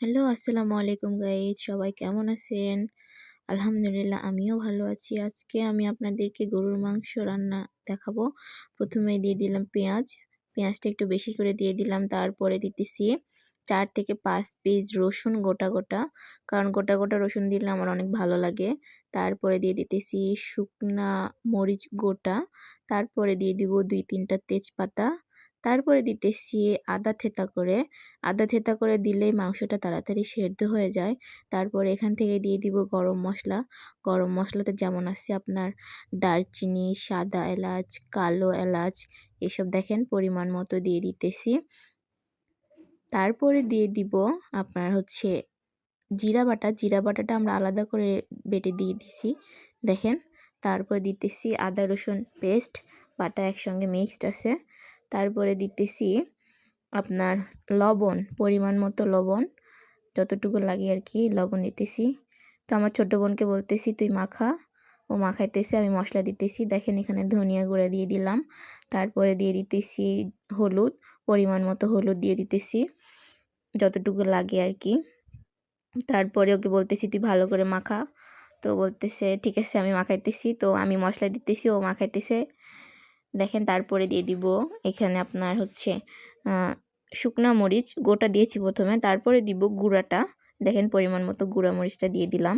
Hello, আসসালামু আলাইকুম guys সবাই কেমন আছেন? আলহামদুলিল্লাহ, আমিও ভালো আছি। আজকে আমি আপনাদেরকে গরুর মাংস রান্না দেখাবো। প্রথমে দিয়ে দিলাম পেঁয়াজ। পেঁয়াজটা একটু বেশি করে দিয়ে দিলাম, তারপরে দিতেছি চার থেকে পাঁচ পিস রসুন গোটা গোটা। কারণ গোটা গোটা রসুন দিলে আমার অনেক ভালো লাগে। তারপরে দিয়ে দিতেছি শুকনা মরিচ গোটা। তারপরে দিয়ে দিব দুই তিনটা তেজপাতা। তারপরে দিতেছি আদা থেতা করে। আদা থেতা করে দিলেই মাংসটা তাড়াতাড়ি সেদ্ধ হয়ে যায়। তারপরে এখান থেকে দিয়ে দিব গরম মশলা। গরম মশলাতে যেমন আছে আপনার দারচিনি, সাদা এলাচ, কালো এলাচ, এসব দেখেন পরিমাণ মতো দিয়ে দিতেছি। তারপরে দিয়ে দিব আপনার হচ্ছে জিরা বাটা। জিরা বাটাটা আমরা আলাদা করে বেটে দিয়ে দিছি, দেখেন। তারপর দিতেছি আদা রসুন পেস্ট। বাটা একসঙ্গে মিক্সড আছে। তারপরে দিতেছি আপনার লবণ, পরিমাণ মতো লবণ, যতটুকু লাগে আর কি লবণ দিতেছি। তো আমার ছোটো বোনকে বলতেছি, তুই মাখা। ও মাখাইতেছে, আমি মশলা দিতেছি। দেখেন এখানে ধনিয়া গুঁড়া দিয়ে দিলাম। তারপরে দিয়ে দিতেছি হলুদ, পরিমাণ মতো হলুদ দিয়ে দিতেছি, যতটুকু লাগে আর কি। তারপরে ওকে বলতেছি, তুই ভালো করে মাখা। তো বলতেছে, ঠিক আছে, আমি মাখাইতেছি। তো আমি মশলা দিতেছি, ও মাখাইতেছে। দেখেন তারপরে দিয়ে দিব এখানে আপনার হচ্ছে শুকনা মরিচ, গোটা দিয়েছি প্রথমে, তারপরে দিব গুঁড়াটা, দেখেন পরিমাণ মতো গুঁড়া মরিচটা দিয়ে দিলাম,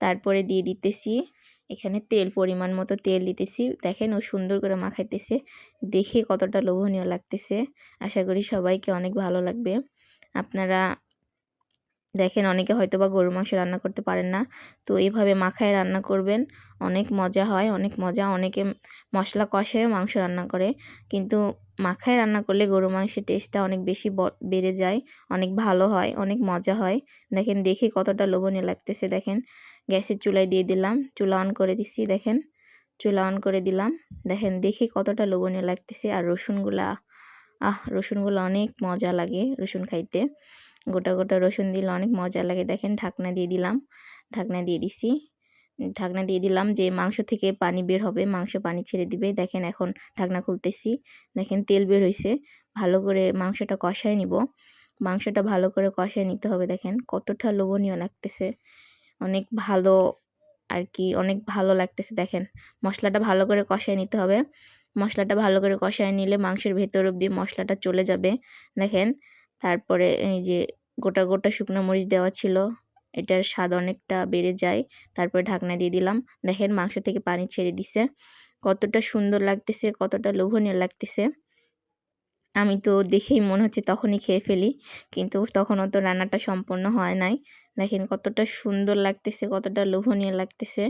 তারপরে দিয়ে দিতেছি এখানে তেল, পরিমাণ মতো তেল দিতেছি, দেখেন ও সুন্দর করে মাখাইতেছে, দেখে কতটা লোভনীয় লাগতেছে, আশা করি সবাইকে অনেক ভালো লাগবে, আপনারা দেখেন অনেকে হয়তো বা গরুর মাংস রান্না করতে পারেন না। তো এইভাবে মাখায় রান্না করবেন। অনেক মজা হয়, অনেক মজা। অনেকে মশলা কষায় মাংস রান্না করে। কিন্তু মাখায় রান্না করলে গরু মাংসের টেস্টটা অনেক বেশি বেড়ে যায়, অনেক ভালো হয়, অনেক মজা হয়। দেখেন দেখে কতটা লোভনীয় লাগতেছে। দেখেন গ্যাসের চুলায় দিয়ে দিলাম, চুলা অন করে দিচ্ছি দেখেন চুলা অন করে দিলাম। দেখেন দেখে কতটা লোভনীয় লাগতেছে। আর রসুনগুলা, আহ রসুনগুলো অনেক মজা লাগে রসুন খাইতে। গোটা গোটা রসুন দিলে অনেক মজা লাগে। দেখেন ঢাকনা দিয়ে দিলাম, ঢাকনা দিয়ে দিছি। ঢাকনা দিয়ে দিলাম যে মাংস থেকে পানি বের হবে, মাংস পানি ছেড়ে দিবে। দেখেন এখন ঢাকনা খুলতেছি, দেখেন তেল বের হয়েছে ভালো করে মাংসটা কষায় নিব। মাংসটা ভালো করে কষায় নিতে হবে। দেখেন কতটা লোভনীয় লাগতেছে। অনেক ভালো আর কি অনেক ভালো লাগতেছে। দেখেন মশলাটা ভালো করে কষায় নিতে হবে। মশলাটা ভালো করে কষায় নিলে মাংসের ভেতর অবধি মশলাটা চলে যাবে। দেখেন তারপরে এই যে গোটা গোটা শুকনো মরিচ দেওয়া ছিল, এটার স্বাদ অনেকটা বেড়ে যায়। তারপরে ঢাকনা দিয়ে দিলাম। দেখেন মাংস থেকে পানি ছেড়ে দিছে। কতটা সুন্দর লাগতেছে, কতটা লোভনীয় লাগতেছে। আমি তো দেখেই মনে হচ্ছে তখনই খেয়ে ফেলি, কিন্তু তখনও তো রান্নাটা সম্পূর্ণ হয় নাই। দেখেন কতটা সুন্দর লাগতেছে, কতটা লোভনীয় লাগতেছে।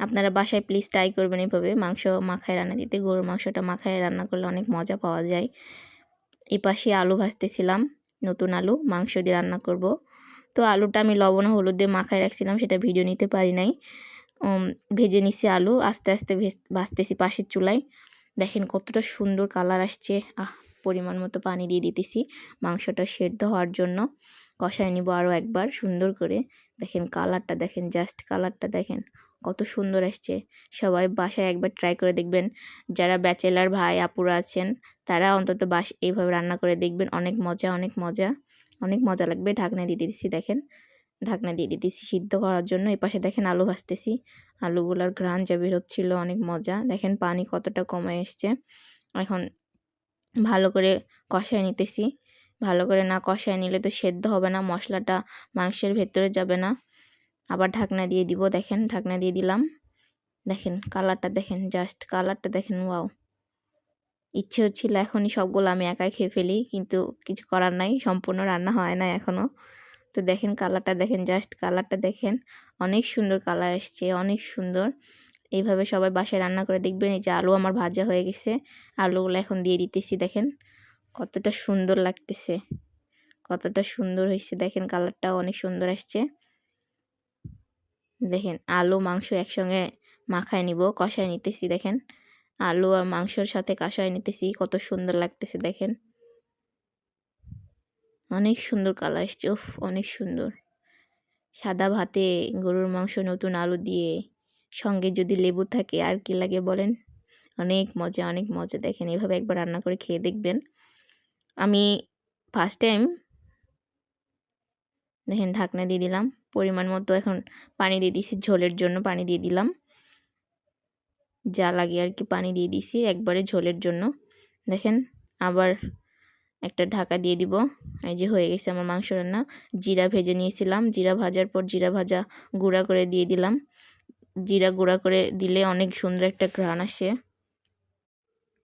আপনারা বাসায় প্লিজ ট্রাই করবেন এভাবে। মাংস মাখায় রান্না দিতে, গরুর মাংসটা মাখায় রান্না করলে অনেক মজা পাওয়া যায়। এই পাশে আলু ভাজতেছিলাম, নতুন আলু, মাংস দিয়ে রান্না করব। তো আলুটা আমি লবণ হলুদ দিয়ে মাখায় রাখছিলাম, সেটা ভিডিও নিতে পারি নাই। ভেজে নিছি আলু, আস্তে আস্তে ভাজতেছি পাশের চুলায়। দেখেন কতটা সুন্দর কালার আসছে, আহ, পরিমাণ মতো পানি দিয়ে দিতেছি মাংসটা সেদ্ধ হওয়ার জন্য। কষায় নিব আরও একবার সুন্দর করে। দেখেন কালারটা, দেখেন জাস্ট কালারটা, দেখেন কত সুন্দর আসছে। সবাই বাসায় একবার ট্রাই করে দেখবেন। যারা ব্যাচেলার ভাই, আপুরা আছেন, তারা অন্তত বাস, এইভাবে রান্না করে দেখবেন। অনেক মজা অনেক মজা। অনেক মজা লাগবে। ঢাকনা দিয়ে দিতেছি, দেখেন। ঢাকনা দিয়ে দিতেছি সিদ্ধ করার জন্য। এই পাশে দেখেন আলু ভাজতেছি। আলুগুলোর ঘ্রাণ যা বেরোচ্ছিল অনেক মজা। দেখেন পানি কতটা কমে এসছে। এখন ভালো করে কষায় নিতেছি। ভালো করে না কষায় নিলে তো সেদ্ধ হবে না, মশলাটা মাংসের ভেতরে যাবে না। আবার ঢাকনা দিয়ে দিব, দেখেন ঢাকনা দিয়ে দিলাম। দেখেন কালারটা দেখেন, জাস্ট কালারটা দেখেন, ওয়াও। ইচ্ছে হচ্ছিল এখনই সবগুলো আমি একাই খেয়ে ফেলি, কিন্তু কিছু করার নাই, সম্পূর্ণ রান্না হয় না এখনও তো দেখেন কালারটা দেখেন, জাস্ট কালারটা দেখেন, অনেক সুন্দর কালার এসছে, অনেক সুন্দর। এইভাবে সবাই বাসায় রান্না করে দেখবেন, এই যে আলু আমার ভাজা হয়ে গেছে, আলুগুলো এখন দিয়ে দিতেছি, দেখেন। কতটা সুন্দর লাগতেছে, কতটা সুন্দর হয়েছে, দেখেন কালারটাও অনেক সুন্দর আসছে। দেখেন, আলু, মাংস একসঙ্গে মাখায় নিব, কষায় নিতেছি, দেখেন। আলু আর মাংসর সাথে কষায় নিতেছি, কত সুন্দর লাগতেছে, দেখেন। অনেক সুন্দর কালার এসছে, উফ, অনেক সুন্দর। সাদা ভাতে গরুর মাংস নতুন আলু দিয়ে সঙ্গে যদি লেবু থাকে, আর কি লাগে বলেন? অনেক মজা অনেক মজা, দেখেন, এভাবে একবার রান্না করে খেয়ে দেখবেন। আমি ফার্স্ট টাইম দেখেন, ঢাকনা দিয়ে দিলাম। পরিমাণ মতো এখন পানি দিয়ে দিছি ঝোলের জন্য পানি দিয়ে দিলাম। যা লাগে আর কি পানি দিয়ে দিছি একবারে ঝোলের জন্য। দেখেন আবার একটা ঢাকা দিয়ে দিব। এই যে হয়ে গেছে আমার মাংস রান্না। জিরা ভেজে নিয়েছিলাম, জিরা ভাজার পর জিরা ভাজা গুঁড়া করে দিয়ে দিলাম। জিরা গুঁড়া করে দিলে অনেক সুন্দর একটা ঘ্রাণ আসে।